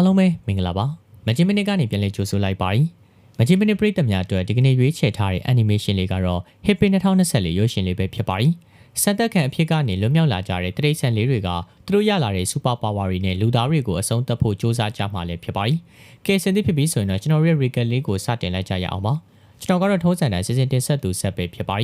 အားလုံးပဲမင်္ဂလာပါမဂျင်မီနစ်ကနေပြန်လည်ကြိုဆိုလိုက်ပါရီမဂျင်မီနစ်ပရိသတ်များအတွက်ဒီကနေ့ရွေးချယ်ထားတဲ့ animation လေးကတော့ Happy 2024ရုပ်ရှင်လေးပဲဖြစ်ပါရီစံတက်ခံအဖြစ်ကနေလွတ်မြောက်လာကြတဲ့တရိတ်ဆန်လေးတွေကသူတို့ရလာတဲ့ super power တွေနဲ့လူသားတွေကိုအဆုံးသတ်ဖို့စ조사ကြမှာလည်းဖြစ်ပါရီကဲစင်သစ်ဖြစ်ပြီးဆိုရင်တော့ကျွန်တော်ရဲ့ recall လေးကိုစတင်လိုက်ကြရအောင်ပါကျွန်တော်ကတော့ထုံးစံတိုင်းစီစဉ်တင်ဆက်သူဆက်ပဲဖြစ်ပါ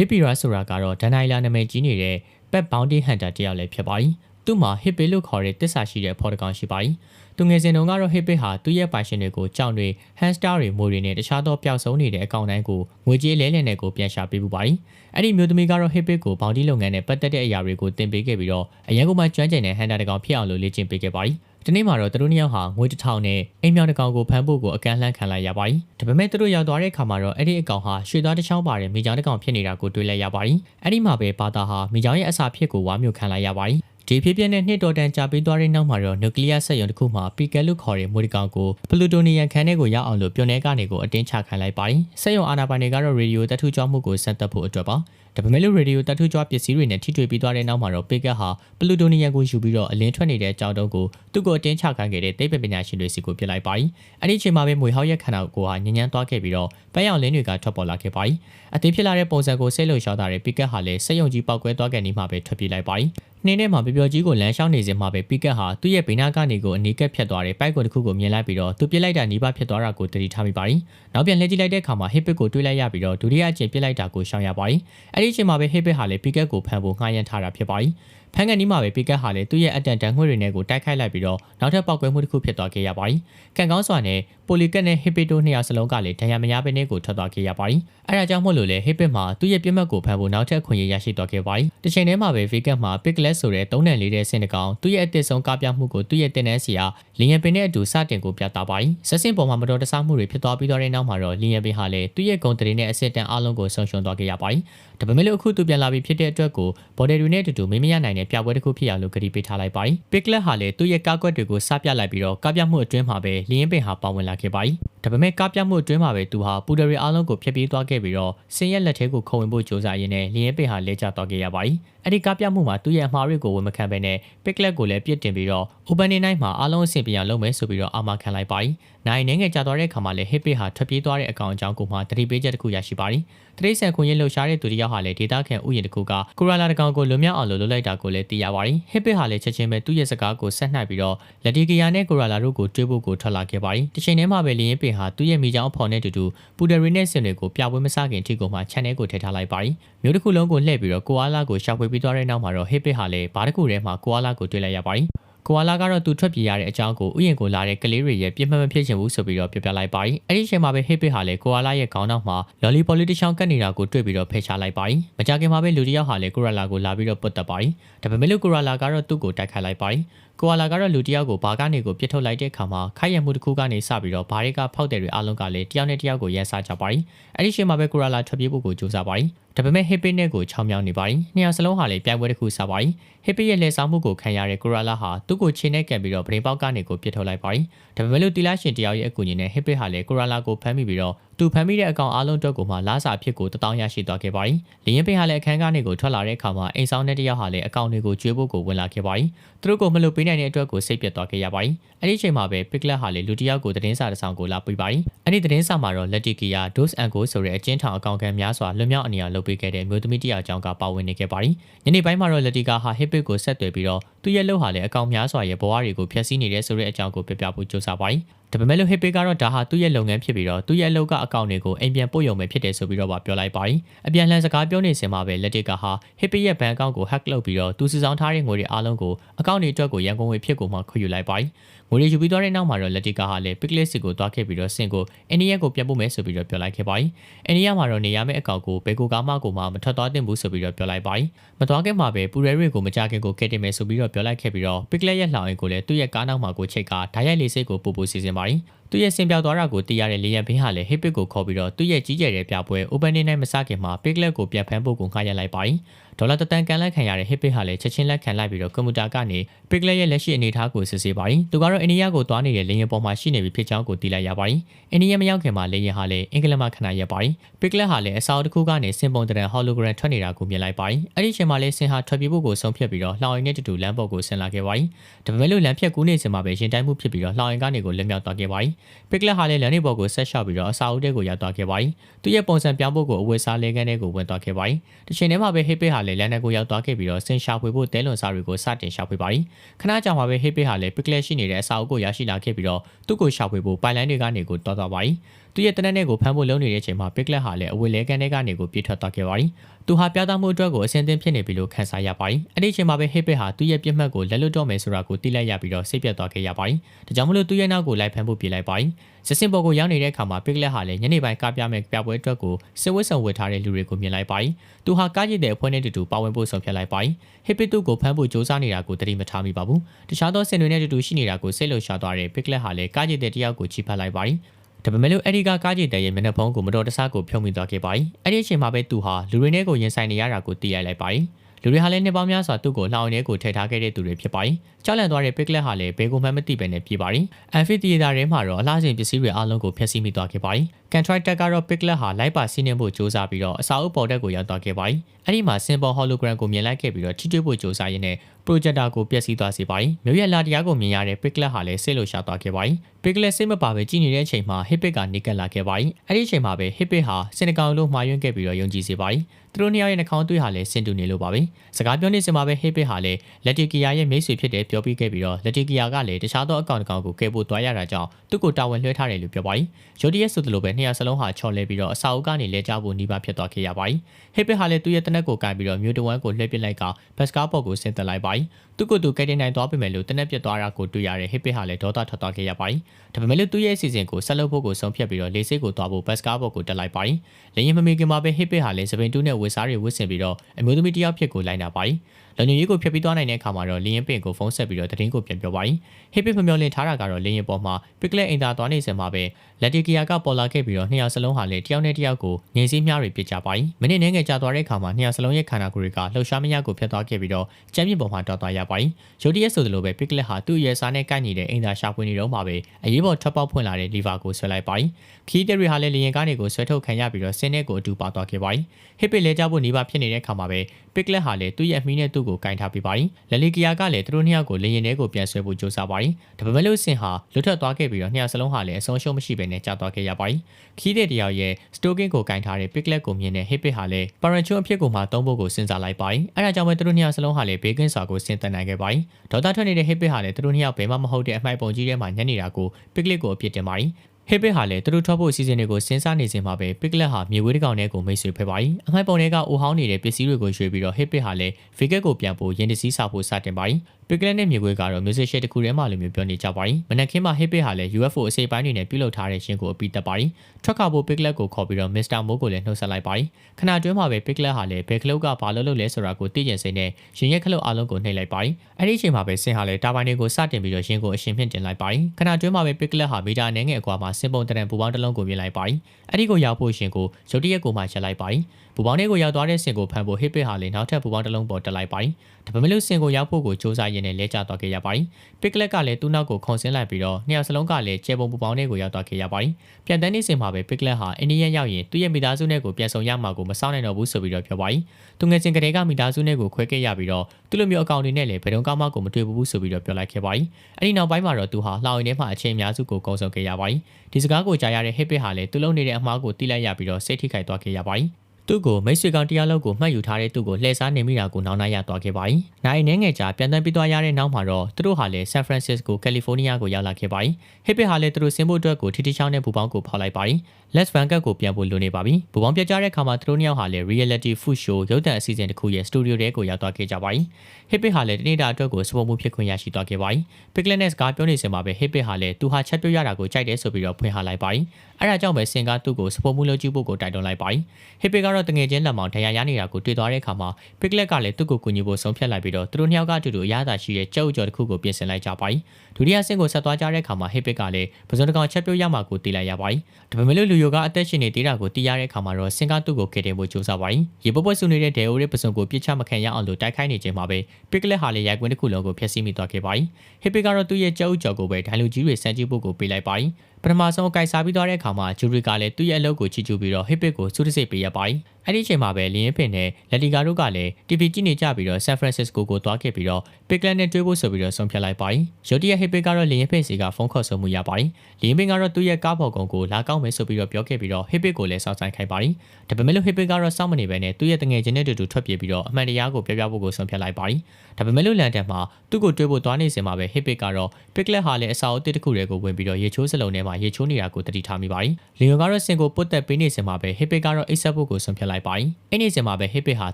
မစ်ပီရာဆိုတာကတော့ဒန်နိုင်လာနာမည်ကြီးနေတဲ့ Pet Bounty Hunter တယောက်လည်းဖြစ်ပါတယ်။သူ့မှာ Hippie လို့ခေါ်တဲ့တစ္ဆာရှိတဲ့ဖော်တကောင်ရှိပါတယ်။သူငယ်စဉ်တုန်းကတော့ Hippie ဟာသူ့ရဲ့ပိုင်ရှင်တွေကိုကြောင်တွေ၊ hamster တွေ၊မိုးတွေနဲ့တခြားသောပျောက်ဆုံးနေတဲ့အကောင့်တိုင်းကိုငွေကြေးလဲလှယ်တဲ့ကိုပြန်ရှာပေးပူပါတယ်။အဲ့ဒီမျိုးသမီးကတော့ Hippie ကို Bounty လုပ်ငန်းနဲ့ပတ်သက်တဲ့အရာတွေကိုသင်ပေးခဲ့ပြီးတော့အရင်ကမှကျွမ်းကျင်တဲ့ Hunter တကောင်ဖြစ်အောင်လို့လေ့ကျင့်ပေးခဲ့ပါတယ်။ ဒီနေ့မှာတော့သူတို့နှစ်ယောက်ဟာငွေတစ်ထောင်နဲ့အိမ်မြောင်တစ်ကောင်ကိုဖမ်းဖို့ကိုအကန့်လှန့်ခံလိုက်ရပါတယ်။ဒါပေမဲ့သူတို့ရောက်သွားတဲ့အခါမှာတော့အဲ့ဒီအကောင်ဟာရွှေသားတစ်ချောင်းပါတဲ့မိချောင်းတစ်ကောင်ဖြစ်နေတာကိုတွေ့လိုက်ရပါတယ်။အဲ့ဒီမှာပဲဘာသာဟာမိချောင်းရဲ့အစာဖြစ်ကိုဝါမျိုးခံလိုက်ရပါတယ်။ဒီဖြစ်ဖြစ်နဲ့နှစ်တော်တန်ကြာပေးသွားတဲ့နောက်မှာတော့နျူကလ িয়ার စက်ရုံတစ်ခုမှာပီကယ်လို့ခေါ်တဲ့မူဒီကောင်ကိုပလူတိုနီယန်ခန်းထဲကိုရောက်အောင်လို့ပြွန်နေကနေကိုအတင်းချခိုင်းလိုက်ပါတယ်။စက်ရုံအာနာပိုင်တွေကတော့ရေဒီယိုတက်ထူကြောမှုကိုစက်တက်ဖို့အတွက်ပါ။ဒါပေမဲ့လို့ရေဒီယိုတက်ထူကြောပစ္စည်းတွေနဲ့ထိတွေ့ပြီးသွားတဲ့နောက်မှာတော့ပီကယ်ဟာပလူတိုနီယန်ကိုယူပြီးတော့အလင်းထွက်နေတဲ့အကြောင်းတုံးကိုသူ့ကိုအတင်းချခိုင်းခဲ့တဲ့တိတ်ပပညာရှင်တွေစီကိုပြစ်လိုက်ပါတယ်။အဲ့ဒီအချိန်မှာပဲမွေဟောက်ရဲ့ခန္ဓာကိုယ်ဟာညဉ့်ညမ်းသွားခဲ့ပြီးတော့ပန်းရောင်လင်းတွေကထွက်ပေါ်လာခဲ့ပါတယ်။အသေးဖြစ်လာတဲ့ပုံစံကိုစိတ်လို့ရှောက်တာတဲ့ပီကယ်ဟာလည်းစက်ရုံကြီးပောက်ကွဲသွားခဲ့နေမှပဲထွက်ပြေးလိုက်ပါတယ်။ နှင်းထဲမှာပျော်ပျော်ကြီးကိုလမ်းလျှောက်နေစဉ်မှာပဲပီကက်ဟာသူ့ရဲ့ဗိနာကနေကိုအနီးကပ်ဖြတ်သွားတဲ့ပိုက်ကွန်တစ်ခုကိုမြင်လိုက်ပြီးတော့သူပြစ်လိုက်တာနီးပါးဖြစ်သွားတာကိုသတိထားမိပါတယ်။နောက်ပြန်လှည့်ကြည့်လိုက်တဲ့အခါမှာဟစ်ပစ်ကိုတွေးလိုက်ရပြီးတော့ဒုတိယအကျင့်ပြစ်လိုက်တာကိုရှောင်ရပါတယ်။အဲ့ဒီအချိန်မှာပဲဟစ်ပစ်ဟာလည်းပီကက်ကိုဖမ်းဖို့ငှားရမ်းထားတာဖြစ်ပါတယ်။ ဖန်ကန်ဒီမှာပဲပီကက်ဟာလည်းသူ့ရဲ့အတန်တန်ငွေတွေနဲ့ကိုတိုက်ခိုက်လိုက်ပြီးတော့နောက်ထပ်ပောက်ကွဲမှုတစ်ခုဖြစ်သွားခဲ့ရပါတယ်။ကန်ကောင်းစွာနဲ့ပိုလီကက်နဲ့ဟစ်ပစ်တို့နှစ်ယောက်စလုံးကလည်းဒဏ်ရာမများပဲနဲ့ကိုထွက်သွားခဲ့ရပါတယ်။အဲဒါကြောင့်မို့လို့လေဟစ်ပစ်မှာသူ့ရဲ့ပြစ်မှတ်ကိုဖမ်းဖို့နောက်ထပ်ခွင့်ရရရှိသွားခဲ့ပါတယ်။တစ်ချိန်တည်းမှာပဲဗီကက်မှာပစ်ကလက်ဆိုတဲ့သုံးနယ်လေးတဲ့စင်တကောင်သူ့ရဲ့အသစ်ဆုံးကားပြမှုကိုသူ့ရဲ့တင်တဲ့စီကလင်ယပင်နဲ့အတူစတင်ကိုပြသပါတယ်။ဆက်စင်ပေါ်မှာမတော်တဆမှုတွေဖြစ်သွားပြီးတော့တဲ့နောက်မှာတော့လင်ယပင်ဟာလည်းသူ့ရဲ့ဂုံတရေနဲ့အစစ်တန်အားလုံးကိုဆုံးရှုံးသွားခဲ့ရပါတယ်။ဒါပေမဲ့လို့အခုသူပြန်လာပြီးဖြစ်တဲ့အတွက်ကိုဘော်ဒယ်တွေနဲ့အတူတူမေးမရနိုင်တဲ့ပြပွဲတစ်ခုဖြစ်ရလို့ကတိပေးထားလိုက်ပါတယ်။ပစ်ကလက်ဟာလည်းသူ့ရဲ့ကားကွက်တွေကိုစပြလိုက်ပြီးတော့ကားပြမှုအတွင်းမှာပဲလင်ယပင်ဟာပါဝင်လာခဲ့ပါတယ်။ဒါပေမဲ့ကားပြမှုအတွင်းမှာပဲသူဟာပူဒရီအားလုံးကိုဖျက်ပြေးသွားခဲ့ပြီးတော့ဆင်းရဲလက်ထဲကိုခုံဝင်ဖို့ကြိုးစားရင်းနဲ့လျင်ပင်ဟာလဲကျသွားခဲ့ရပါတယ်။အဲ့ဒီကားပြမှုမှာသူ့ရဲ့အမှားတွေကိုဝန်မခံဘဲနဲ့ပစ်ကလက်ကိုလည်းပြစ်တင်ပြီးတော့ open day night မှာအားလုံးအဆင်ပြေအောင်လုပ်မယ်ဆိုပြီးတော့အာမခံလိုက်ပါတယ်။နိုင်နေငယ်ကြာသွားတဲ့အခါမှာလည်း hit pit ဟာထွက်ပြေးသွားတဲ့အကောင်အကြောင်းကိုမှတတိပေးချက်တစ်ခုရရှိပါတယ်။ တရိတ်ဆန်ခွင့်ရလှုပ်ရှားတဲ့သူတယောက်ဟာလည်းဒေတာခန်ဥယျာဉ်တစ်ခုကကိုရာလာတကောင်ကိုလွန်မြောက်အောင်လုပ်လိုက်တာကိုလည်းသိရပါတယ်။ hit pit ဟာလည်းချက်ချင်းပဲသူ့ရဲ့စကားကိုဆက်နှိုက်ပြီးတော့လက်ဒီကီယာနဲ့ကိုရာလာတို့ကိုတွေးဖို့ကိုထွက်လာခဲ့ပါတယ်။တစ်ချိန်တည်းမှာပဲလျင်ပင်ဟာသူ့ရဲ့မိကြောင်အဖော်နဲ့တူတူပူဒရီနဲ့ဆင်တွေကိုပြပွဲမစခင်ထိကိုမှ channel ကိုထည့်ထားလိုက်ပါတယ်။မျိုးတစ်ခုလုံးကိုလှည့်ပြီးတော့ကိုအားလာကိုရှောက်ဖွေပြီးသွားတဲ့နောက်မှာတော့ hit pit ဟာလည်းဘားတစ်ခုထဲမှာကိုအားလာကိုတွေ့လိုက်ရပါတယ်။ ကိုအာလာကတော့သူထွက်ပြေးရတဲ့အကြောင်းကိုဥယျာဉ်ကိုလာတဲ့ကလေးတွေရဲ့ပြစ်မှတ်မဖြစ်ချင်ဘူးဆိုပြီးတော့ပြောပြလိုက်ပါတယ်။အဲ့ဒီအချိန်မှာပဲဟစ်ပစ်ဟာလည်းကိုအာလာရဲ့ခေါင်းနောက်မှာလော်လီပေါ်လီတစ်ချောင်းကတ်နေတာကိုတွေ့ပြီးတော့ဖယ်ရှားလိုက်ပါတယ်။မကြခင်မှာပဲလူတစ်ယောက်ဟာလည်းကိုရာလာကိုလာပြီးတော့ပုတ်တက်ပါတယ်။ဒါပေမဲ့လို့ကိုရာလာကတော့သူ့ကိုတိုက်ခိုက်လိုက်ပါတယ်။ကိုအာလာကတော့လူတစ်ယောက်ကိုဘာကနေကိုပြစ်ထုတ်လိုက်တဲ့အခါမှာခိုက်ရမှုတစ်ခုကနေစပြီးတော့ဘာတွေကဖောက်တယ်တွေအားလုံးကလည်းတယောက်နဲ့တယောက်ကိုရန်စားကြပါတယ်။အဲ့ဒီအချိန်မှာပဲကိုရာလာထွက်ပြေးဖို့ကိုကြိုးစားပါတယ်။ ဒါပေမဲ့ Hippie နဲ့ကိုချောင်းမြောင်းနေပါတယ်။နှစ်ယောက်စလုံးဟာလည်းပြိုင်ပွဲတစ်ခုစပါတယ်။ Hippie ရဲ့လက်ဆောင်မှုကိုခံရတဲ့ကိုရာလာဟာသူ့ကိုခြေနဲ့ကပ်ပြီးတော့ဗရင်ပေါက်ကနေကိုပြစ်ထုတ်လိုက်ပါတယ်။ဒါပေမဲ့လို့တီလာရှင်တယောက်ရဲ့အကူအညီနဲ့ Hippie ဟာလည်းကိုရာလာကိုဖမ်းမိပြီးတော့သူဖမ်းမိတဲ့အကောင်အားလုံးအတွက်ကိုမှလာစာဖြစ်ကိုတထောင်ရရှိသွားခဲ့ပါတယ်။လင်းရင်ပင်ဟာလည်းအခန်းကနေကိုထွက်လာတဲ့အခါမှာအိမ်ဆောင်တဲ့တယောက်ဟာလည်းအကောင်တွေကိုကျွေးဖို့ကိုဝင်လာခဲ့ပါတယ်။သူတို့ကိုမလုပ်ပေးနိုင်တဲ့အတွက်ကိုစိတ်ပြတ်သွားခဲ့ရပါတယ်။အဲ့ဒီအချိန်မှာပဲပစ်ကလက်ဟာလည်းလူတစ်ယောက်ကိုသတင်းစာတစ်ဆောင်ကိုလာပေးပါတယ်။အဲ့ဒီသတင်းစာမှာတော့လက်တီကီယာ Dose and Go ဆိုတဲ့အကျဉ်းထောင်အကောင့်ခံများစွာလွတ်မြောက်အနေနဲ့လုပ်ပေးခဲ့တဲ့မျိုးသမီးတယောက်အကြောင်းကပါဝင်နေခဲ့ပါတယ်။ညနေပိုင်းမှာတော့လက်တီကာဟာဟစ်ပစ်ကိုဆက်သွယ်ပြီးတော့သူ့ရဲ့လှုပ်ဟာလည်းအကောင့်များစွာရဲ့ဘဝတွေကိုဖျက်ဆီးနေတဲ့ဆိုတဲ့အကြောင်းကိုပြပြဖို့ကြိုးစားပါတယ်။ ဒါပေမဲ့လို့ဟစ်ပေကတော့ဒါဟာသူ့ရဲ့လုပ်ငန်းဖြစ်ပြီးတော့သူ့ရဲ့အလုပ်ကအကောင့်တွေကိုအိမ်ပြန်ပို့ရုံပဲဖြစ်တယ်ဆိုပြီးတော့ပြောလိုက်ပါတယ်။အပြန်လှန်စကားပြောနေစဉ်မှာပဲလက်တစ်ကဟာဟစ်ပေရဲ့ဘဏ်အကောင့်ကို hack လုပ်ပြီးတော့သူစုဆောင်းထားတဲ့ငွေတွေအားလုံးကိုအကောင့်တွေအတွက်ကိုရန်ကုန်ငွေဖြစ်ကိုမှခွင့်ယူလိုက်ပါတယ်။ငွေတွေယူပြီးသွားတဲ့နောက်မှာတော့လက်တစ်ကဟာလည်း picklist ကိုတွားခဲ့ပြီးတော့စင်ကိုအိန္ဒိယကိုပြန်ပို့မယ်ဆိုပြီးတော့ပြောလိုက်ခဲ့ပါတယ်။အိန္ဒိယမှာတော့နေရမယ့်အကောင့်ကိုဘယ်ကိုကားမှကိုမှမထွက်သွားသင့်ဘူးဆိုပြီးတော့ပြောလိုက်ပါတယ်။မသွားခင်မှာပဲပူရဲတွေကိုမကြခင်ကိုကဲတင်မယ်ဆိုပြီးတော့ပြောလိုက်ခဲ့ပြီးတော့ picklist ရဲ့လှောင်အိမ်ကိုလည်းသူ့ရဲ့ကားနောက်မှာကိုချိတ်ကဓာတ်ရိုက်လေးစိတ်ကိုပို့ပို့စီစဉ်ပါတယ်။ သူ့ရဲ့စင်ပြောက်သွားတာကိုသိရတဲ့လေယံဘင်းဟာလည်းဟစ်ပစ်ကိုခေါ်ပြီးတော့သူ့ရဲ့ကြီးကျယ်တဲ့ပြပွဲ Open Day နိုင်မစခင်မှာ Piglet ကိုပြန်ဖမ်းဖို့ကိုငှားရလိုက်ပါတယ်ဒေါ်လာတတန်ကန်လက်ခံရတဲ့ hit pit ဟာလည်းချက်ချင်းလက်ခံလိုက်ပြီးတော့ကွန်ပျူတာကနေ Piglet ရဲ့လက်ရှိအနေအထားကိုစစ်ဆေးပါတယ်။သူကတော့အိန္ဒိယကိုသွားနေတဲ့လေယာဉ်ပေါ်မှာရှိနေပြီဖြစ်ကြောင်းကိုသိလိုက်ရပါတယ်။အိန္ဒိယမရောက်ခင်မှာလေယာဉ်ဟာလည်းအင်္ဂလန်မှာခဏရပ်ပါတယ်။ Piglet ဟာလည်းအစာအုပ်တစ်ခုကနေစင်ပုံတရံ hologram ထွက်နေတာကိုမြင်လိုက်ပါတယ်။အဲ့ဒီအချိန်မှာလည်းစင်ဟာထွက်ပြေးဖို့ကိုဆုံးဖြတ်ပြီးတော့လှောင်ရင်နဲ့တူတူလမ်းပေါ်ကိုဆင်းလာခဲ့ပါတယ်။ဒါပေမဲ့လို့လမ်းဖြတ်ကူးနေစဉ်မှာပဲရင်တိုင်းမှုဖြစ်ပြီးတော့လှောင်ရင်ကနေကိုလွတ်မြောက်သွားခဲ့ပါတယ်။ Piglet ဟာလည်းလမ်းနေပေါ်ကိုဆက်လျှောက်ပြီးတော့အစာအုပ်တဲကိုရောက်သွားခဲ့ပါတယ်။သူ့ရဲ့ပုံစံပြောင်းဖို့ကိုအဝယ်စားလဲကန်းထဲကိုဝင်သွားခဲ့ပါတယ်။တစ်ချိန်တည်းမှာပဲ Hit Pit ဟာလည်းလမ်းထဲကိုရောက်သွားခဲ့ပြီးတော့ဆင်ရှာဖွေဖို့တဲလွန်စားတွေကိုစတင်ရှာဖွေပါတယ်။ခဏကြာမှပဲ Hit Pit ဟာလည်း Piglet ရှိနေတဲ့အစာအုပ်ကိုရရှိလာခဲ့ပြီးတော့သူ့ကိုရှာဖွေဖို့ပိုင်လိုင်းတွေကနေကိုတောသွားပါတယ်။ သူရဲ့တနက်နဲ့ကိုဖမ်းဖို့လုပ်နေတဲ့အချိန်မှာ Piglet ဟာလည်းအဝယ်လဲကန်းထဲကနေကိုပြေးထွက်သွားခဲ့ပါတယ်။သူဟာပြသမှုအတွက်ကိုအဆင်သင့်ဖြစ်နေပြီလို့ခန်းစားရပါတယ်။အဲ့ဒီအချိန်မှာပဲ Hit Pit ဟာသူ့ရဲ့ပြစ်မှတ်ကိုလက်လွတ်တော့မယ်ဆိုတာကိုသိလိုက်ရပြီးတော့စိတ်ပြတ်သွားခဲ့ရပါတယ်။ဒါကြောင့်မလို့သူ့ရဲ့နောက်ကိုလိုက်ဖမ်းဖို့ပြေးလိုက်ပါတယ်။စစ်စင်ပေါ်ကိုရောက်နေတဲ့အခါမှာ Piglet ဟာလည်းညနေပိုင်းကားပြမဲ့ပြပွဲအတွက်ကိုစစ်ဝတ်ဆောင်ဝတ်ထားတဲ့လူတွေကိုမြင်လိုက်ပါတယ်။သူဟာကားရည်တဲ့အဖွဲ့နဲ့တူတူပါဝင်ဖို့ဆုံးဖြတ်လိုက်ပါတယ်။ Hit Pit သူ့ကိုဖမ်းဖို့စ조사နေတာကိုတတိမထားမိပါဘူး။တခြားသောစင်တွေနဲ့တူတူရှိနေတာကိုစိတ်လှုပ်ရှားသွားတဲ့ Piglet ဟာလည်းကားရည်တဲ့တယောက်ကိုချီဖတ်လိုက်ပါတယ်။ ဒါပေမဲ့လို့အဲ့ဒီကကားကြည့်တဲ့ရဲ့မျက်နှာဖုံးကိုမတော်တဆကိုဖြုံမိသွားခဲ့ပါတယ်။အဲ့ဒီအချိန်မှာပဲသူဟာလူတွေနဲ့ကိုရင်ဆိုင်နေရတာကိုသိရလိုက်ပါတယ်။လူတွေဟာလည်းနှစ်ပေါင်းများစွာသူ့ကိုလှောင်ရဲကိုထည့်ထားခဲ့တဲ့သူတွေဖြစ်ပါတယ်။ကြောက်လန့်သွားတဲ့ Piglet ဟာလည်းဘယ်ကိုမှမသိပဲနဲ့ပြေးပါတယ်။ Amphitheater ထဲမှာတော့အလားစဉ်ပစ္စည်းတွေအားလုံးကိုဖျက်ဆီးမိသွားခဲ့ပါတယ်။ Contractor ကတော့ Piglet ဟာလိုက်ပါစီးနှင်းဖို့ကြိုးစားပြီးတော့အစာအုပ်ပေါ်တက်ကိုရောက်သွားခဲ့ပါတယ်။အဲ့ဒီမှာ Symbol Hologram ကိုမြင်လိုက်ခဲ့ပြီးတော့ထိတွေ့ဖို့ကြိုးစားရင်းနဲ့ Projector ကိုပျက်စီးသွားစေပါတယ်။မြို့ရဲ့လာတရားကိုမြင်ရတဲ့ Piglet ဟာလည်းစိတ်လှုပ်ရှားသွားခဲ့ပါတယ်။ Piglet စိတ်မပါပဲကြည်နေတဲ့အချိန်မှာ Hipit ကနေကပ်လာခဲ့ပါတယ်။အဲ့ဒီအချိန်မှာပဲ Hipit ဟာစင်တကောင်လို့မှားယွင်းခဲ့ပြီးတော့ယုံကြည်စေပါတယ်။သူတို့နှစ်ယောက်ရဲ့နှာခေါင်းသွေးဟာလည်းစင်တူနေလို့ပါပဲ။စကားပြောနေစမှာပဲ Hipit ဟာလည်းလက်တီကီယာရဲ့မိတ်ဆွေဖြစ်တဲ့ပြောပြီးခဲ့ပြီးတော့လက်တီကီယာကလည်းတခြားသောအကောင့်တစ်ကောင်ကိုကယ်ဖို့သွားရတာကြောင့်သူ့ကိုတာဝန်လွှဲထားတယ်လို့ပြောပါတယ်။ရိုဒီရဲ့ဆိုသလိုပဲနှစ်ယောက်စလုံးဟာချော်လဲပြီးတော့အစာအုပ်ကနေလဲကျဖို့နှီးပါဖြစ်သွားခဲ့ရပါတယ်။ Hipit ဟာလည်းသူ့ရဲ့တနက်ကိုကန်ပြီးတော့မြို့တဝမ်းကိုလှည့်ပစ်လိုက်ကဘတ်စကားပေါ်ကိုဆင်းသက်လိုက်ပါတယ်။သူ့ကိုယ်သူကယ်တင်နိုင်သွားပေမဲ့လို့တနက်ပြတ်သွားတာကိုတွေ့ရတဲ့ Hipit ဟာလည်းဒေါသထွက်သွားခဲ့ရပါတယ်။ဒါပေမဲ့လို့သူ့ရဲ့အစီအစဉ်ကိုဆက်လုပ်ဖို့ကိုဆုံးဖြတ်ပြီးတော့လေဆိပ်ကိုသွားဖို့ဘတ်စကားပေါ်ကိုတက်လိုက်ပါတယ်။လေရင်မမီခင်မှာပဲ Hipit ဟာလည်းစပင်တူးနဲ့ဝစ်စားတွေဝစ်ဆင်ပြီးတော့အမျိုးသမီးတစ်ယောက်ဖြစ်ကိုလိုက်နာပါတယ်။ လုံခြုံရေးကိုဖျက်ပြီးသွားနိုင်တဲ့အခါမှာတော့လင်းရင်ပင်ကိုဖုန်းဆက်ပြီးတော့တရင်ကိုပြန်ပြောပါတယ်။ Hipit မမျောလင့်ထားတာကတော့လင်းရင်ပေါ်မှာ Piglet အိမ်သာသွားနေစမှာပဲလက်တီကီယာကပေါ်လာခဲ့ပြီးတော့နှစ်ယောက်စလုံးဟာလည်းတယောက်နဲ့တယောက်ကိုငြိမ်စည်းမြတွေပြစ်ကြပါတယ်။မိနစ်နဲ့ငယ်ကြာသွားတဲ့အခါမှာနှစ်ယောက်စလုံးရဲ့ခန္ဓာကိုယ်တွေကလှုပ်ရှားမရကိုဖျက်သွားခဲ့ပြီးတော့ကြမ်းမြင့်ပေါ်မှာတောက်သွားရပါတယ်။ရုတ်တရက်ဆိုသလိုပဲ Piglet ဟာသူ့ရဲ့စားနဲ့ကိုက်နေတဲ့အိမ်သာရှာဖွေနေတော့မှပဲအရေးပေါ်ထပ်ပေါက်ဖွင့်လာတဲ့ liver ကိုဆွဲလိုက်ပါတယ်။ခီးတဲတွေဟာလည်းလေရင်ကားတွေကိုဆွဲထုတ်ခံရပြီးတော့ဆင်းနဲ့ကိုအတူပါသွားခဲ့ပါတယ်။ Hipit လဲကြဖို့နေပါဖြစ်နေတဲ့အခါမှာပဲ Piglet ဟာလည်းသူ့ရဲ့အမီးနဲ့သူ့ကိုကင်ထားပေးပါတယ်။လက်လီကီယာကလည်းသူတို့နှစ်ယောက်ကိုလေရင်ထဲကိုပြန်ဆွဲဖို့ကြိုးစားပါတယ်။ဒါပေမဲ့လို့ဆင်ဟာလွတ်ထွက်သွားခဲ့ပြီးတော့နှစ်ယောက်စလုံးဟာလည်းအဆုံးရှုံးမရှိဘဲနဲ့ကြာသွားခဲ့ရပါတယ်။ခီးတဲ့တယောက်ရဲ့ stalking ကိုကင်ထားတဲ့ Piglet ကိုမြင်တဲ့ Hipit ဟာလည်း Paranchon အဖြစ်ကိုမှသုံးဖို့ကိုစဉ်းစားလိုက်ပါတယ်။အဲဒါကြောင့်ပဲသူတို့နှစ်ယောက်စလုံးဟာလည်းဘေးကင်းစွာကိုဆင်သက်နိုင်ခဲ့ပါတယ်။ဒေါသထွက်နေတဲ့ Hipit ဟာလည်းသူတို့နှစ်ယောက်ဘယ်မှမဟုတ်တဲ့အမိုက်ပုံကြီးထဲမှာညှက်နေတာကို Piglet ကိုအပြစ်တင်ပါတယ် ဟစ်ပစ်ဟာလည်းသူတို့ထွက်ဖို့အစီအစဉ်တွေကိုစဉ်းစားနေစဉ်မှာပဲပစ်ကလက်ဟာမြေဝေးတစ်ကောင်ထဲကိုမိတ်ဆွေဖွဲ့ပါ၏အမိုက်ပုံတွေကအိုဟောင်းနေတဲ့ပစ္စည်းတွေကိုရွှေ့ပြီးတော့ဟစ်ပစ်ဟာလည်းဗီကက်ကိုပြန်ဖို့ရင်တစည်းစာဖို့စတင်ပါ၏ ပစ်ကလက်နဲ့မြေခွေးကတော့ music share တစ်ခုထဲမှာလိုမျိုးပြောနေကြပါ၏မနက်ခင်းမှာဟစ်ပစ်ဟာလည်း UFO အစိပ်ပိုင်းတွေနဲ့ပြုလုပ်ထားတဲ့ရှင်ကိုအပြီးတက်ပါ၏ထွက်ခါဖို့ပစ်ကလက်ကိုခေါ်ပြီးတော့ Mr. Mo ကိုလည်းနှုတ်ဆက်လိုက်ပါ၏ခဏတွင်းမှာပဲပစ်ကလက်ဟာလည်းဘယ်ကလုတ်ကဘာလို့လုပ်လဲဆိုတာကိုသိကျင်စိမ့်နဲ့ရင်ရက်ခလုတ်အားလုံးကိုနှိပ်လိုက်ပါ၏အဲ့ဒီအချိန်မှာပဲဆင်ဟာလည်းတာပိုင်တွေကိုစတင်ပြီးတော့ရှင်ကိုအရှင်ဖြင့်တင်လိုက်ပါ၏ခဏတွင်းမှာပဲပစ်ကလက်ဟာမီတာအနေငယ်အကွာမှာစင်ပုံတရံပူပေါင်းတစ်လုံးကိုမြင်လိုက်ပါ၏အဲ့ဒီကိုရောက်ဖို့ရှင်ကိုရုတ်တရက်ကိုမှချက်လိုက်ပါ၏ ပူပေါင်းတွေကိုရောက်သွားတဲ့ဆင်ကိုဖမ်းဖို့ဟစ်ပစ်ဟာလည်းနောက်ထပ်ပူပေါင်းတစ်လုံးပေါ်တက်လိုက်ပါ၏ဒါပေမဲ့လို့ဆင်ကိုရောက်ဖို့ကိုစူးစမ်းရင်းနဲ့လဲကျသွားခဲ့ရပါ၏ပစ်ကလက်ကလည်းသူ့နောက်ကိုခုန်ဆင်းလိုက်ပြီးတော့နှစ်ယောက်စလုံးကလည်းကျဲပုံပူပေါင်းတွေကိုရောက်သွားခဲ့ရပါ၏ပြန်တန်းနေစဉ်မှာပဲပစ်ကလက်ဟာအိန္ဒိယရောက်ရင်သူ့ရဲ့မိသားစုနဲ့ကိုပြန်ဆောင်ရမှာကိုမစောင့်နိုင်တော့ဘူးဆိုပြီးတော့ပြောပါ၏သူငယ်ချင်းကလေးကမိသားစုနဲ့ကိုခွဲခဲ့ရပြီးတော့သူ့လိုမျိုးအကောင့်တွေနဲ့လည်းဘယ်တော့မှကိုမတွေ့ဘူးဆိုပြီးတော့ပြောလိုက်ခဲ့ပါ၏အဲ့ဒီနောက်ပိုင်းမှာတော့သူဟာလှောင်ရင်ထဲမှာအချိန်အများစုကိုကုံဆောင်ခဲ့ရပါ၏ဒီစကားကိုကြားရတဲ့ဟစ်ပစ်ဟာလည်းသူ့လုံးနေတဲ့အမှားကိုတိလိုက်ရပြီးတော့စိတ်ထိခိုက်သွားခဲ့ရပါ၏ သူ့ကိုမိတ်ဆွေကောင်တရားလောက်ကိုမှတ်ယူထားတဲ့သူ့ကိုလှည့်စားနေမိတာကိုနောက်နှားရသွားခဲ့ပါ၏။နိုင်နေငယ်ကြာပြန်တန်းပြီးသွားရတဲ့နောက်မှာတော့သူတို့ဟာလည်းဆန်ဖရန်စစ္စကိုကယ်လီဖိုးနီးယားကိုရောက်လာခဲ့ပါ၏။ဟစ်ပစ်ဟာလည်းသူတို့ဆင်းဖို့အတွက်ကိုထီထီချောင်းနဲ့ဘူပေါင်းကိုဖောက်လိုက်ပါ၏ Les Van Gogh ကိုပြန်ဖို့လိုနေပါပြီ။ဘူပေါင်းပြကြတဲ့အခါမှာသူတို့နှစ်ယောက်ဟာလည်း reality food show ရုပ်သံအစီအစဉ်တစ်ခုရဲ့ studio ထဲကိုရောက်သွားခဲ့ကြပါပြီ။ Hipit ဟာလည်းတနေ့တာအတွက်ကိုစပေါ်မှုဖြစ်ခွင့်ရရှိသွားခဲ့ပါပြီ။ Piglet နဲ့စကားပြောနေစဉ်မှာပဲ Hipit ဟာလည်းသူဟာချက်ပြောရတာကိုကြိုက်တယ်ဆိုပြီးတော့ဖွင့်ဟလိုက်ပါပြီ။အဲဒါကြောင့်ပဲစင်ကသူ့ကိုစပေါ်မှုလုပ်ကြည့်ဖို့ကိုတိုက်တွန်းလိုက်ပါပြီ။ Hipit ကတော့တငယ်ချင်းလက်မောင်တရားရနေတာကိုတွေ့သွားတဲ့အခါမှာ Piglet ကလည်းသူ့ကိုကူညီဖို့ဆုံးဖြတ်လိုက်ပြီးတော့သူတို့နှစ်ယောက်ကအတူတူအရသာရှိတဲ့ကြောက်ကြော်တစ်ခုကိုပြင်ဆင်လိုက်ကြပါပြီ။ဒုတိယဆင့်ကိုဆက်သွားကြတဲ့အခါမှာ Hipit ကလည်းပစုံတစ်ကောင်ချက်ပြောရမှာကိုသိလိုက်ရပါပြီ။ဒါပေမဲ့လို့လူယိုကအသက်ရှင်နေသေးတာကိုသိရတဲ့အခါမှာတော့စင်ကသူ့ကိုကယ်တင်ဖို့ကြိုးစားပါပြီ။ရေပွက်ပွက်ဆူနေတဲ့ဒဲအိုရဲ့ပစုံကိုပြစ်ချမခံရအောင်လို့တိုက်ခိုက်နေချိန်မှာပဲ Piglet ဟာလည်းရိုက်ကွင်းတစ်ခုလုံးကိုဖျက်ဆီးမိသွားခဲ့ပါပြီ။ Hipit ကတော့သူ့ရဲ့ကြောက်ကြော်ကိုပဲဒိုင်လူကြီးတွေစမ်းကြည့်ဖို့ကိုပေးလိုက်ပါပြီ။ပထမဆုံးအကိုက်စားပြီးသွားတဲ့အခါမှာဂျူရီကလည်းသူ့ရဲ့အလုပ်ကိုချီကျူးပြီးတော့ဟစ်ပစ်ကိုစုတစိပေးရပါတယ်။အဲ့ဒီအချိန်မှာပဲလင်းရင်ဖင်နဲ့လက်တီကာတို့ကလည်း TV ကြည့်နေကြပြီးတော့ဆန်ဖရန်စစ္စကိုကိုသွားခဲ့ပြီးတော့ပစ်ကလက်နဲ့တွေ့ဖို့ဆိုပြီးတော့ဆုံးဖြတ်လိုက်ပါတယ်။ယုတ်တရဟစ်ပစ်ကတော့လင်းရင်ဖင်စီကဖုန်းခေါ်ဆိုမှုရပါတယ်။လင်းရင်ဖင်ကတော့သူ့ရဲ့ကားပေါ်ကုံကိုလာကောက်မယ်ဆိုပြီးတော့ပြောခဲ့ပြီးတော့ဟစ်ပစ်ကိုလည်းစောင့်ဆိုင်ခိုင်းပါတယ်။ဒါပေမဲ့လို့ဟစ်ပစ်ကတော့စောင့်မနေဘဲနဲ့သူ့ရဲ့တငယ်ချင်းနဲ့တူတူထွက်ပြေးပြီးတော့အမှန်တရားကိုပြောပြဖို့ကိုဆုံးဖြတ်လိုက်ပါတယ်။ဒါပေမဲ့လို့လန်တန်မှာသူ့ကိုတွေ့ဖို့သွားနေစဉ်မှာပဲဟစ်ပစ်ကတော့ပစ်ကလက်ဟာလည်းအစာအုပ်တစ်တစ်ခုတည်းကိုဝင်ပြီးတော့ရေချိုးစလုံးထဲမှာမှာရေချိုးနေတာကိုတတိထားမိပါတယ်။လီယွန်ကတော့စင်ကိုပုတ်သက်ပေးနေစဉ်မှာပဲဟစ်ပစ်ကတော့အိတ်ဆက်ဖို့ကိုဆုံးဖြတ်လိုက်ပါတယ်။အဲ့ဒီစဉ်မှာပဲဟစ်ပစ်ဟာ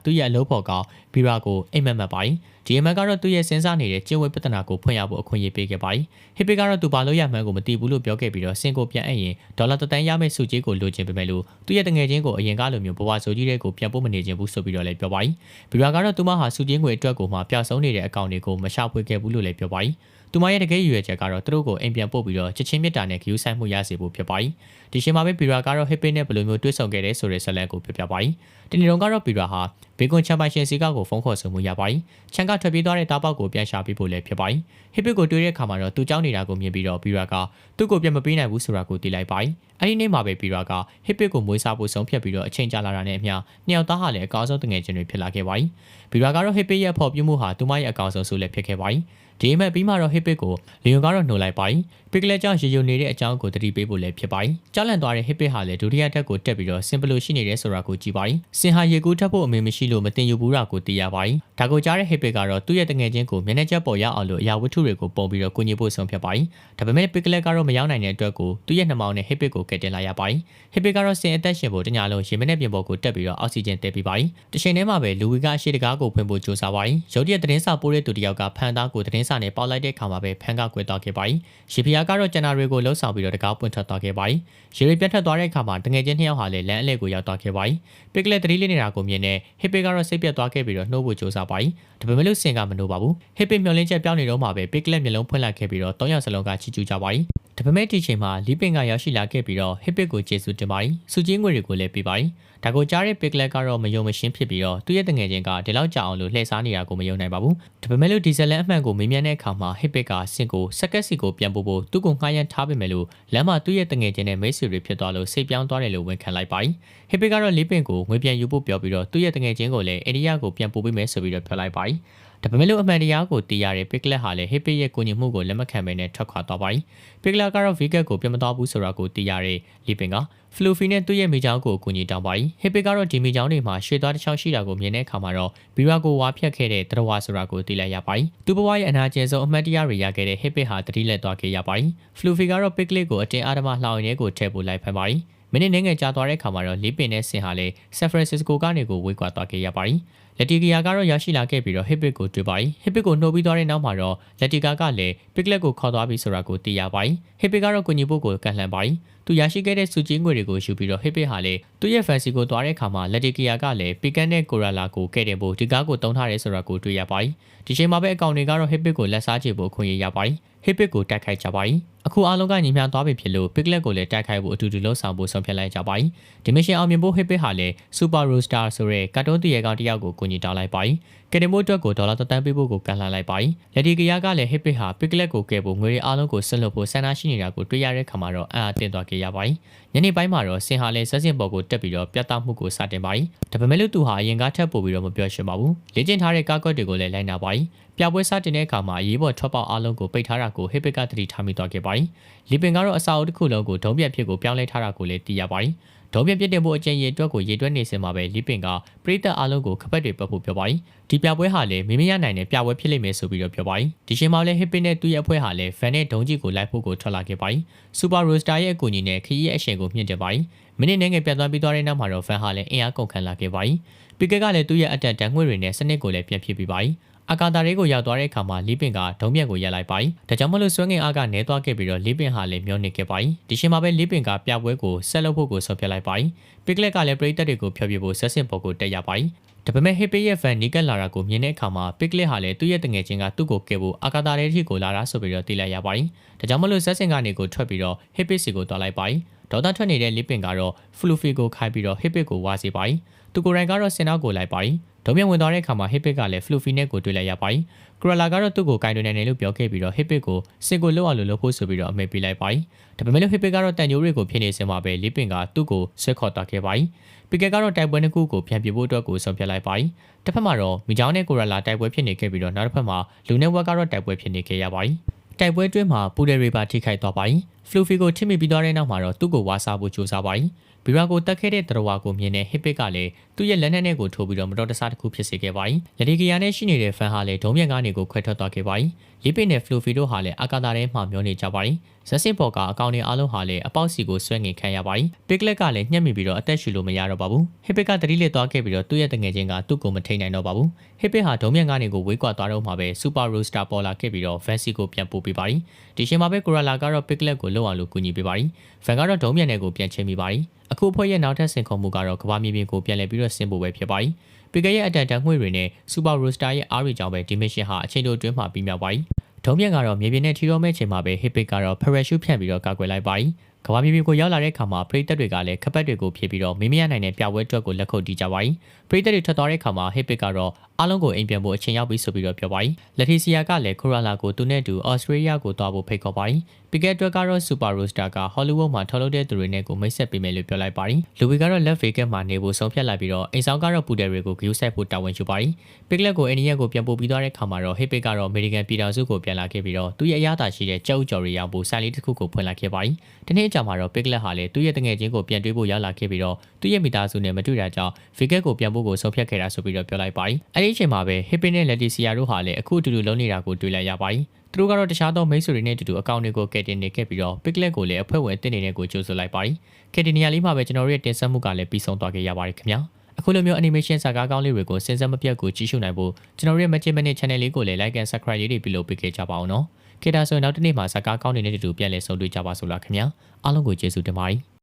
သူ့ရဲ့အလုပ်ဖော်ကောင်ဘီရာကိုအိမ်မက်မက်ပါတယ်။ဒီအမက်ကတော့သူ့ရဲ့စဉ်းစားနေတဲ့ကျင့်ဝတ်ပြဿနာကိုဖွင့်ရဖို့အခွင့်အရေးပေးခဲ့ပါတယ်။ဟစ်ပစ်ကတော့သူဘာလို့ရမှန်းကိုမသိဘူးလို့ပြောခဲ့ပြီးတော့စင်ကိုပြန်အပ်ရင်ဒေါ်လာတန်ရမယ့်စုကြီးကိုလိုချင်ပေမဲ့လို့သူ့ရဲ့တငယ်ချင်းကိုအရင်ကလိုမျိုးဘဝဆိုကြီးတဲ့ကိုပြန်ပို့မနေခြင်းဘူးဆိုပြီးတော့လည်းပြောပါတယ်။ဘီရာကတော့သူမဟာစုကြီးငွေအတွက်ကိုမှပျောက်ဆုံးနေတဲ့အကောင့်တွေကိုမရှာဖွေခဲ့ဘူးလို့လည်းပြောပါတယ်။ သူမရဲ့တကယ်ရည်ရွယ်ချက်ကတော့သူတို့ကိုအိမ်ပြန်ပို့ပြီးတော့ချက်ချင်းမြတ်တာနဲ့ဂယူးဆိုင်မှုရစေဖို့ဖြစ်ပါတယ်။ဒီရှင်မှာပဲပီရာကတော့ဟစ်ပေးနဲ့ဘယ်လိုမျိုးတွေ့ဆုံခဲ့တယ်ဆိုတဲ့ဇာတ်လမ်းကိုပြပြပါတယ်။ဒီနေ့တော့ကတော့ပီရာဟာဘေကွန်ချမ်ပီယံစီကကိုဖုန်းခေါ်ဆိုမှုရပါတယ်။ချန်ကထွက်ပြေးသွားတဲ့တားပေါက်ကိုပြန်ရှာပေးဖို့လည်းဖြစ်ပါတယ်။ဟစ်ပေးကိုတွေ့တဲ့အခါမှာတော့သူကြောက်နေတာကိုမြင်ပြီးတော့ပီရာကသူ့ကိုပြန်မပေးနိုင်ဘူးဆိုတာကိုသိလိုက်ပါတယ်။အဲဒီနေ့မှာပဲပီရာကဟစ်ပေးကိုမွေးစားဖို့ဆုံးဖြတ်ပြီးတော့အချိန်ကြာလာတာနဲ့အမျှနှစ်ယောက်သားဟာလည်းအကောင်းဆုံးတငယ်ချင်းတွေဖြစ်လာခဲ့ပါတယ်။ပီရာကတော့ဟစ်ပေးရဲ့ဖော်ပြမှုဟာသူမရဲ့အကောင်းဆုံးဆုလည်းဖြစ်ခဲ့ပါတယ်။ ဒီမဲ့ပြီးမှတော့ Hipit ကိုလီယွန်ကတော့နှိုလိုက်ပါ යි ။ ပိကလက်ကြောင့်ရေယုံနေတဲ့အကြောင်းကိုသတိပေးဖို့လည်းဖြစ်ပါတယ်။ကြားလန့်သွားတဲ့ hip hip ဟာလည်းဒုတိယတက်ကိုတက်ပြီးတော့စင်ဘလိုရှိနေတယ်ဆိုတာကိုကြည်ပါတယ်။စင်ဟာရေကူးထပ်ဖို့အမေမရှိလို့မတင်ယူဘူးတာကိုသိရပါတယ်။ဒါကိုကြားတဲ့ hip hip ကတော့သူ့ရဲ့တငယ်ချင်းကိုမျက်နှာချက်ပေါ်ရောက်အောင်လို့အရာဝတ္ထုတွေကိုပုံပြီးတော့ကူညီဖို့ဆုံးဖြတ်ပါတယ်။ဒါပေမဲ့ပိကလက်ကတော့မရောက်နိုင်တဲ့အတွက်ကိုသူ့ရဲ့နှမောင်းနဲ့ hip hip ကိုကယ်တင်လာရပါတယ်။ hip hip ကတော့စင်အသက်ရှင်ဖို့တညာလုံးရေမနဲ့ပြင်ပေါ်ကိုတက်ပြီးတော့အောက်ဆီဂျင်တက်ပြီးပါတယ်။တစ်ချိန်တည်းမှာပဲလူဝီကအရှိတကားကိုဖွင့်ဖို့ကြိုးစားပါတယ်။ရုတ်တရက်သတင်းစာပို့တဲ့သူတယောက်ကဖန်သားကိုသတင်းစာနဲ့ပေါက်လိုက်တဲ့အခါမှာပဲဖန်ကကွယ်သွားခဲ့ပါတယ်။ရေဖျားကတော့ကျန်တာတွေကိုလှုပ်ဆောင်ပြီးတော့တကားပွင့်ထွက်သွားခဲ့ပါတယ်။ရေတွေပြတ်ထွက်သွားတဲ့အခါမှာတငယ်ချင်းနှစ်ယောက်ဟာလည်းလမ်းအလဲကိုရောက်သွားခဲ့ပါတယ်။ပစ်ကလက်သတိလေးနေတာကိုမြင်တဲ့ဟစ်ပေကတော့စိတ်ပြတ်သွားခဲ့ပြီးတော့နှိုးဖို့ကြိုးစားပါတယ်။ဒါပေမဲ့လို့စင်ကမနှိုးပါဘူး။ဟစ်ပေမျောလင်းချက်ပြောင်းနေတော့မှပဲပစ်ကလက်မျက်လုံးဖွင့်လိုက်ခဲ့ပြီးတော့၃ယောက်စလုံးကချီကျူးကြပါတယ်။ တပမဲ့တီချိန်မှာလီပင်ကရရှိလာခဲ့ပြီးတော့ဟစ်ပစ်ကိုကျေစုတင်ပါတယ်။စုချင်းငွေတွေကိုလည်းပေးပါတယ်။ဒါကိုကြားတဲ့ပစ်ကလက်ကတော့မယုံမရှင်းဖြစ်ပြီးတော့သူ့ရဲ့တငယ်ချင်းကဒီလောက်ကြာအောင်လို့လှည့်စားနေတာကိုမယုံနိုင်ပါဘူး။ဒါပေမဲ့လို့ဒီဇလန်အမှန်ကိုမေးမြန်းတဲ့အခါမှာဟစ်ပစ်ကစင်ကိုစက်ကက်စီကိုပြန်ပို့ဖို့သူ့ကိုငှားရမ်းထားပေမဲ့လို့လမ်းမှာသူ့ရဲ့တငယ်ချင်းနဲ့မိတ်ဆွေတွေဖြစ်သွားလို့စိတ်ပြောင်းသွားတယ်လို့ဝန်ခံလိုက်ပါတယ်။ဟစ်ပစ်ကတော့လီပင်ကိုငွေပြန်ယူဖို့ပြောပြီးတော့သူ့ရဲ့တငယ်ချင်းကိုလည်းအိန္ဒိယကိုပြန်ပို့ပေးမယ်ဆိုပြီးတော့ပြောလိုက်ပါတယ်။ ဒါပေမဲ့လို့အမှန်တရားကိုသိရတဲ့ Piglet ဟာလည်း Hippie ရဲ့ကိုညင်မှုကိုလက်မခံဘဲနဲ့ထွက်ခွာသွားပါပြီ။ Piglet ကတော့ Vegas ကိုပြတ်မသွားဘူးဆိုတာကိုသိရတဲ့ Lipin က Fluffy နဲ့သူ့ရဲ့မိချောင်းကိုအကူအညီတောင်းပါပြီ။ Hippie ကတော့ဒီမိချောင်းတွေမှာရွှေသွားတစ်ချောင်းရှိတာကိုမြင်တဲ့အခါမှာတော့ဘီရာကိုဝါဖြတ်ခဲ့တဲ့တရဝါဆိုတာကိုသိလိုက်ရပါပြီ။သူ့ဘဝရဲ့အနာကျင်ဆုံးအမှတ်တရတွေရခဲ့တဲ့ Hippie ဟာတတိလက်သွားခဲ့ရပါပြီ။ Fluffy ကတော့ Piglet ကိုအတင်းအဓမ္မလှောင်ရဲကိုထည့်ပို့လိုက်ဖမ်းပါပြီ။မင်းနဲ့ငယ်ကြာသွားတဲ့အခါမှာတော့လီပင်နဲ့ဆင်ဟာလည်းဆန်ဖရန်စစ္စကိုကနေကိုဝေးကွာသွားခဲ့ရပါတယ်။ လက်တီဂီယာကတော့ရရှိလာခဲ့ပြီးတော့ဟစ်ပစ်ကိုတွေ့ပါတယ်ဟစ်ပစ်ကိုနှုတ်ပြီးသွားတဲ့နောက်မှာတော့လက်တီဂါကလည်းပစ်ကလက်ကိုခေါ်သွားပြီဆိုတာကိုသိရပါတယ်ဟစ်ပစ်ကတော့ကိုညီဖို့ကိုကန့်လှန်ပါတယ်သူရရှိခဲ့တဲ့စုကြီးငွေတွေကိုယူပြီးတော့ဟစ်ပစ်ဟာလည်းသူ့ရဲ့ fancy ကိုသွားတဲ့အခါမှာလက်တီဂီယာကလည်းပီကန်နဲ့ကိုရာလာကိုကဲ့တင်ဖို့ဒီကားကိုတုံးထားတယ်ဆိုတာကိုတွေ့ရပါတယ်ဒီချိန်မှာပဲအကောင်တွေကတော့ဟစ်ပစ်ကိုလက်စားချေဖို့ခွင့်ရရပါတယ်ဟစ်ပစ်ကိုတိုက်ခိုက်ကြပါသည်အခုအားလုံးကညီမျှသွားပြီဖြစ်လို့ပစ်ကလက်ကိုလည်းတိုက်ခိုက်ဖို့အတူတူလှုပ်ဆောင်ဖို့ဆုံးဖြတ်လိုက်ကြပါသည်ဒီမရှင်အောင်မြင်ဖို့ဟစ်ပစ်ဟာလည်း Super Roaster ဆိုတဲ့ကာတွန်းတရေကောင်တစ်ယောက်ကိုကူညီတောင်းလိုက်ပါတယ်။ကယ်တင်ဖို့အတွက်ကိုဒေါ်လာတသန်းပေးဖို့ကိုကန့်လှန်လိုက်ပါတယ်။လက်ဒီကရကလည်းဟစ်ပစ်ဟာပစ်ကလက်ကိုကယ်ဖို့ငွေတွေအားလုံးကိုဆက်လုပ်ဖို့ဆန္ဒရှိနေတာကိုတွေ့ရတဲ့ခါမှာတော့အာတင်သွားခဲ့ရပါတယ်။ညနေပိုင်းမှာတော့ဆင်ဟာလည်းဆက်စင်ပေါ်ကိုတက်ပြီးတော့ပြတ်သားမှုကိုစတင်ပါတယ်။ဒါပေမဲ့လို့သူဟာအရင်ကထပ်ပို့ပြီးတော့မပြောရှင်ပါဘူး။လေ့ကျင့်ထားတဲ့ကားကွက်တွေကိုလည်းလိုက်နာပါတယ်။ပြပွဲစတင်တဲ့အခါမှာအရေးပေါ်ထွက်ပေါက်အားလုံးကိုပိတ်ထားတာကိုဟစ်ပစ်ကတတိထားမိသွားခဲ့ပါတယ်။လီပင်ကတော့အစာအုပ်တစ်ခုလုံးကိုဒုံးပြက်ဖြစ်ကိုပြောင်းလဲထားတာကိုလည်းသိရပါတယ်။ ဒုံပြပြစ်တင်ဖို့အကျင့်ရည်အတွက်ကိုရေတွက်နေစင်မှာပဲလီပင်ကပရိသတ်အားလုံးကိုခပတ်တွေပတ်ဖို့ပြောပါတယ်ဒီပြပွဲဟာလည်းမင်းမရနိုင်တဲ့ပြပွဲဖြစ်လိမ့်မယ်ဆိုပြီးတော့ပြောပါတယ်ဒီချိန်မှာလည်းဟစ်ပင်နဲ့သူ့ရဲ့အဖွဲ့ဟာလည်းဖန်နဲ့ဒုံကြီးကိုလိုက်ဖို့ကိုထွက်လာခဲ့ပါတယ်စူပါရိုစတာရဲ့အကူအညီနဲ့ခရီးရဲ့အရှင်ကိုမြင့်တင်ပါတယ်မိနစ်နဲ့ငယ်ပြန်သွားပြီးသွားတဲ့နောက်မှာတော့ဖန်ဟာလည်းအင်အားကုန်ခံလာခဲ့ပါတယ်ပီကက်ကလည်းသူ့ရဲ့အတက်တန်ငွေတွေနဲ့စနစ်ကိုလည်းပြန်ဖြစ်ပြီးပါတယ် အာကာတာလေးကိုရောက်သွားတဲ့အခါမှာလီပင်ကဒုံမြတ်ကိုရက်လိုက်ပါတယ်။ဒါကြောင့်မလို့ဆွဲငင်အားကနဲသွားခဲ့ပြီးတော့လီပင်ဟာလည်းမျောနေခဲ့ပါတယ်။ဒီချိန်မှာပဲလီပင်ကပြပွဲကိုဆက်လုပ်ဖို့ကိုဆုံးဖြတ်လိုက်ပါတယ်။ပီကလက်ကလည်းပရိသတ်တွေကိုဖျော်ဖြေဖို့ဆက်စင်ပေါ်ကိုတက်ရပါတယ်။ဒါပေမဲ့ဟစ်ပေရဲ့ဖန်နီကက်လာတာကိုမြင်တဲ့အခါမှာပစ်ကလစ်ဟာလည်းသူ့ရဲ့တငယ်ချင်းကသူ့ကိုကဲဖို့အာကာတာရဲ့ထိကိုလာတာဆိုပြီးတော့သိလိုက်ရပါတယ်။ဒါကြောင့်မလို့ဆက်စင်ကနေကိုထွက်ပြီးတော့ဟစ်ပေစီကိုတွားလိုက်ပါတယ်။ဒေါသထွက်နေတဲ့လီပင်ကတော့ဖလူဖီကိုခိုင်းပြီးတော့ဟစ်ပေကိုဝါစီပါတယ်။သူကိုယ်တိုင်ကတော့စင်နောက်ကိုလိုက်ပါတယ်။ ဒုံမြဝင်သွားတဲ့အခါမှာဟစ်ပစ်ကလည်းဖလူဖီနဲ့ကိုတွေ့လိုက်ရပါတယ်။ကရလာကတော့သူ့ကိုကင်တွင်နေတယ်လို့ပြောခဲ့ပြီးတော့ဟစ်ပစ်ကိုစစ်ကိုလောက်အောင်လို့လုပ်ဖို့ဆိုပြီးတော့အမိန့်ပေးလိုက်ပါတယ်။ဒါပေမဲ့လို့ဟစ်ပစ်ကတော့တန်ညိုတွေကိုဖြစ်နေစင်မှာပဲလီပင်ကသူ့ကိုဆွဲခေါ်သွားခဲ့ပါတယ်။ပီကက်ကတော့တိုက်ပွဲနှစ်ခုကိုပြန်ပြဖို့အတွက်ကိုဆုံးဖြတ်လိုက်ပါတယ်။တစ်ဖက်မှာတော့မီချောင်းနဲ့ကိုရလာတိုက်ပွဲဖြစ်နေခဲ့ပြီးတော့နောက်တစ်ဖက်မှာလူနေဝက်ကတော့တိုက်ပွဲဖြစ်နေခဲ့ရပါတယ်။တိုက်ပွဲတွင်းမှာပူဒယ်ရီပါထိခိုက်သွားပါတယ်။ဖလူဖီကိုထိမိပြီးသွားတဲ့နောက်မှာတော့သူ့ကိုဝါစားဖို့ကြိုးစားပါတယ်။ ဘီရာကိုတက်ခဲ့တဲ့တရဝါကိုမြင်တဲ့ဟစ်ပစ်ကလည်းသူ့ရဲ့လက်နက်နဲ့ကိုထိုးပြီးတော့မတော်တဆတစ်ခုဖြစ်စေခဲ့ပါတယ်။လက်ဒီကီယာနဲ့ရှိနေတဲ့ဖန်ဟာလည်းဒုံးမြတ်ကနေကိုခွဲထွက်သွားခဲ့ပါတယ်။လီပစ်နဲ့ဖလူဖီတို့ဟာလည်းအာကာတာထဲမှာမျောနေကြပါတယ်။ဇက်စင်ပေါ်ကအကောင်တွေအားလုံးဟာလည်းအပေါက်စီကိုဆွဲငင်ခံရပါတယ်။ပစ်ကလက်ကလည်းညှက်မိပြီးတော့အသက်ရှူလို့မရတော့ပါဘူး။ဟစ်ပစ်ကတတိလက်သွားခဲ့ပြီးတော့သူ့ရဲ့တငယ်ချင်းကသူ့ကိုမထိန်နိုင်တော့ပါဘူး။ဟစ်ပစ်ဟာဒုံးမြတ်ကနေကိုဝေးကွာသွားတော့မှပဲစူပါရိုစတာပေါ်လာခဲ့ပြီးတော့ဗန်စီကိုပြန်ပို့ပေးပါတယ်။ဒီချိန်မှာပဲကိုရာလာကတော့ပစ်ကလက်ကိုလုံအောင်လို့ကူညီပေးပါတယ်။ဗန်ကတော့ဒုံးမြတ်နဲ့ကိုပြန်ချင်းမိပါတယ်။ အခုအဖွဲ့ရဲ့နောက်ထပ်ဆင်ခေါ်မှုကတော့ကဘာမြေပြင်ကိုပြန်လည်ပြီးတော့ဆင်းဖို့ပဲဖြစ်ပါတယ်။ပီကရဲ့အတန်တန်ငွေတွေနဲ့စူပါရိုစတာရဲ့အားတွေကြောင့်ပဲဒီမစ်ရှင်ဟာအချိန်တိုအတွင်းမှာပြီးမြောက်ပါတယ်။ဒုံးမြတ်ကတော့မြေပြင်နဲ့ထီတော်မဲ့ချိန်မှာပဲဟစ်ပစ်ကတော့ parachute ဖြန့်ပြီးတော့ကာကွယ်လိုက်ပါတယ်။ ကဘာမြေပြင်ကိုရောက်လာတဲ့အခါမှာပရိသတ်တွေကလည်းခပတ်တွေကိုဖြည့်ပြီးတော့မင်းမရနိုင်တဲ့ပြပွဲအတွက်ကိုလက်ခုပ်တီးကြပါတယ်။ပရိသတ်တွေထွက်သွားတဲ့အခါမှာဟစ်ပစ်ကတော့အားလုံးကိုအိမ်ပြန်ဖို့အချိန်ရောက်ပြီဆိုပြီးတော့ပြောပါတယ်။လက်ထီစီယာကလည်းကိုရာလာကိုသူနဲ့တူဩစတြေးလျကိုသွားဖို့ဖိတ်ခေါ်ပါတယ်။ပီကက်အတွက်ကတော့စူပါရိုစတာကဟောလိဝုဒ်မှာထုတ်လုပ်တဲ့သူတွေနဲ့ကိုမိတ်ဆက်ပေးမယ်လို့ပြောလိုက်ပါတယ်။လူဝီကတော့လက်ဗေကက်မှာနေဖို့ဆုံးဖြတ်လိုက်ပြီးတော့အိမ်ဆောင်ကတော့ပူတယ်တွေကိုဂယူးဆိုင်ဖို့တာဝန်ယူပါတယ်။ပီကလက်ကိုအိန္ဒိယကိုပြန်ပို့ပြီးသွားတဲ့အခါမှာတော့ဟစ်ပစ်ကတော့အမေရိကန်ပြည်ထောင်စုကိုပြန်လာခဲ့ပြီးတော့သူ့ရဲ့အရသာရှိတဲ့ကြောက်ကြော်တွေရောက်ဖို့ဆိုင်လေးတစ်ခုကိုဖွင့်လိုက်ခဲ့ပါတယ်။ဒီနေ့အကြမှာတော့ပီကလက်ဟာလည်းသူ့ရဲ့တငယ်ချင်းကိုပြန်တွေ့ဖို့ရောက်လာခဲ့ပြီးတော့သူ့ရဲ့မိသားစုနဲ့မတွေ့တာကြောင့်ဗီကက်ကိုပြန်ဖို့ကိုဆုံးဖြတ်ခဲ့တာဆိုပြီးတော့ပြောလိုက်ပါတယ်။အဲဒီအချိန်မှာပဲဟစ်ပစ်နဲ့လက်တီစီယာတို့ဟာလည်းအခုအတူတူလုံးနေတာကိုတွေ့လိုက်ရပါတယ်။သူတို့ကတော့တခြားသောမိတ်ဆွေတွေနဲ့အတူတူအကောင့်တွေကိုကယ်တင်နေခဲ့ပြီးတော့ပစ်လက်ကိုလည်းအဖွဲ့ဝင်တင်နေတဲ့ကိုကြိုဆိုလိုက်ပါတယ်။ကယ်တင်နေရာလေးမှာပဲကျွန်တော်တို့ရဲ့တင်ဆက်မှုကလည်းပြီးဆုံးသွားခဲ့ရပါတယ်ခင်ဗျာ။အခုလိုမျိုး animation ဇာတ်ကားကောင်းလေးတွေကိုစဉ်ဆက်မပြတ်ကိုကြည့်ရှုနိုင်ဖို့ကျွန်တော်တို့ရဲ့ Magic Minute Channel လေးကိုလည်း like and subscribe လေးတွေပြုလုပ်ပေးခဲ့ကြပါအောင်နော်။ ခေတ္တဆိုရင်နောက်တစ်နေ့မှာဇာတ်ကားကောင်းတွေနဲ့တူတူပြန်လည်ဆုံတွေ့ကြပါစို့လားခင်ဗျာ။အားလုံးကိုကျေးဇူးတင်ပါတယ်။